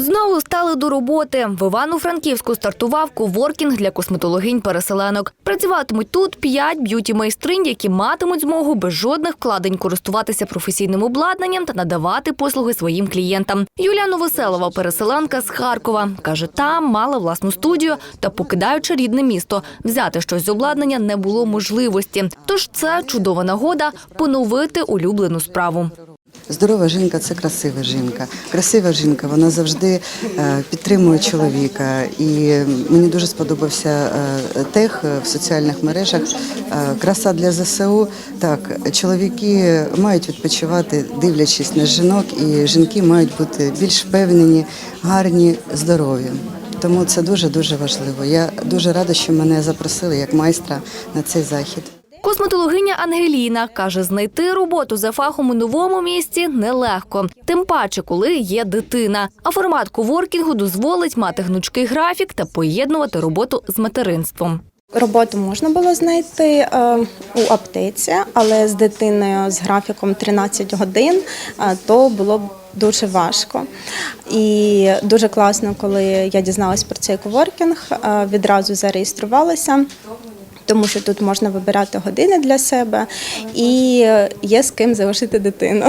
Знову стали до роботи. В Івано-Франківську стартував коворкінг для косметологинь-переселенок. Працюватимуть тут п'ять б'юті-майстринь, які матимуть змогу без жодних вкладень користуватися професійним обладнанням та надавати послуги своїм клієнтам. Юлія Новоселова, переселенка з Харкова, каже, там мала власну студію та, покидаючи рідне місто, взяти щось з обладнання не було можливості. Тож це чудова нагода поновити улюблену справу. Здорова жінка це красива жінка. Красива жінка, вона завжди е, підтримує чоловіка. І мені дуже сподобався е, тех в соціальних мережах. Е, Краса для ЗСУ. Так, чоловіки мають відпочивати, дивлячись на жінок, і жінки мають бути більш впевнені, гарні, здорові. Тому це дуже дуже важливо. Я дуже рада, що мене запросили як майстра на цей захід. Косметологиня Ангеліна каже, знайти роботу за фахом у новому місті нелегко, тим паче, коли є дитина. А формат коворкінгу дозволить мати гнучкий графік та поєднувати роботу з материнством. Роботу можна було знайти е, у аптеці, але з дитиною з графіком 13 годин е, то було б дуже важко. І дуже класно, коли я дізналась про цей коворкінг, е, відразу зареєструвалася. Тому що тут можна вибирати години для себе і є з ким залишити дитину.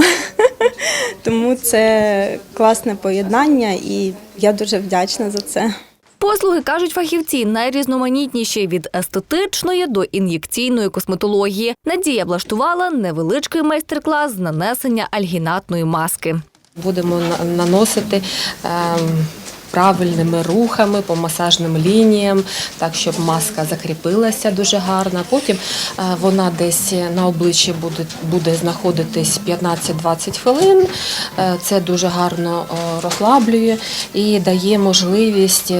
Тому це класне поєднання, і я дуже вдячна за це. Послуги кажуть фахівці найрізноманітніші від естетичної до ін'єкційної косметології. Надія влаштувала невеличкий майстер-клас з нанесення альгінатної маски. Будемо на- наносити ем, правильними рухами по масажним лініям, так щоб маска закріпилася дуже гарно. Потім е, вона десь на обличчі буде, буде знаходитись 15-20 хвилин. Е, Це дуже гарно е, розслаблює і дає можливість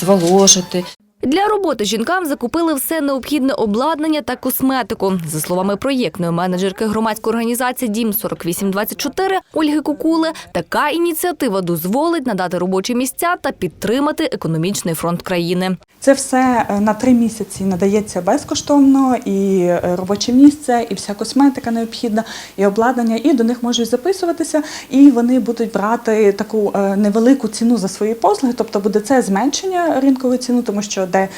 зволожити. Для роботи жінкам закупили все необхідне обладнання та косметику. За словами проєктної менеджерки громадської організації Дім 4824 Ольги Кукули, така ініціатива дозволить надати робочі місця та підтримати економічний фронт країни. Це все е, на три місяці надається безкоштовно, і е, робоче місце, і вся косметика необхідна, і обладнання, і до них можуть записуватися, і вони будуть брати таку е, невелику ціну за свої послуги. Тобто буде це зменшення ринкової ціни, тому що де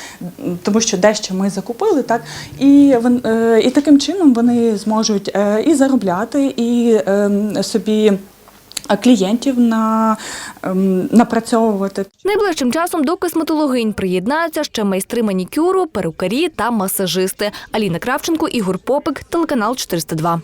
тому, що дещо ми закупили, так і е, і таким чином вони зможуть е, і заробляти, і ем, собі. е, Клієнтів на, ем, напрацьовувати. Найближчим часом до косметологинь приєднаються ще майстри манікюру, перукарі та масажисти. Аліна Кравченко, Ігор Попик, телеканал 402.